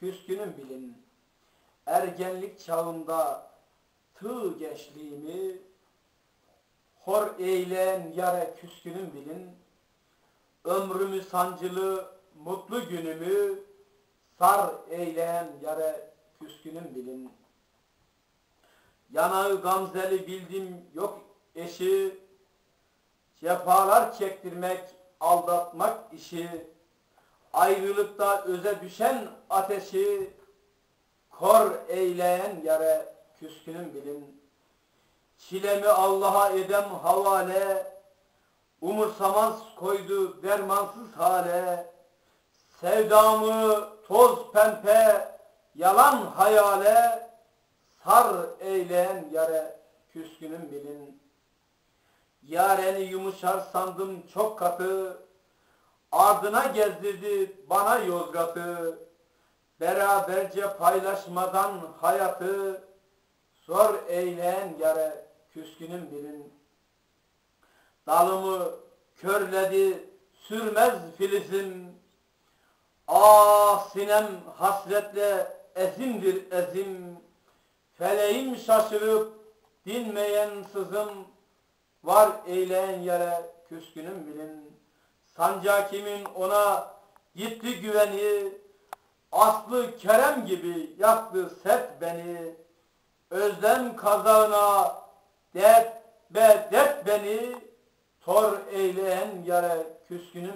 küskünüm bilin. Ergenlik çağımda tığ gençliğimi hor eyleyen yare küskünüm bilin. Ömrümü sancılı mutlu günümü sar eyleyen yare küskünüm bilin. Yanağı gamzeli bildim yok eşi, cefalar çektirmek, aldatmak işi, ayrılıkta öze düşen ateşi, kor eyleyen yere küskünüm bilin. Çilemi Allah'a edem havale, umursamaz koydu dermansız hale, sevdamı toz pempe, yalan hayale, sar eyleyen yere küskünüm bilin. Yareni yumuşar sandım çok katı, ardına gezdirdi bana Yozgat'ı. Beraberce paylaşmadan hayatı, zor eyleyen yere küskünüm bilin. Dalımı körledi sürmez filizim, Ah sinem hasretle ezimdir ezim, Feleğim şaşırıp dinmeyen sızım, Var eyleyen yere küskünüm bilin. Sancakimin ona gitti güveni, Aslı Kerem gibi yaktı sert beni, Özlem kazağına dert be dert beni, Tor eyleyen yere küskünüm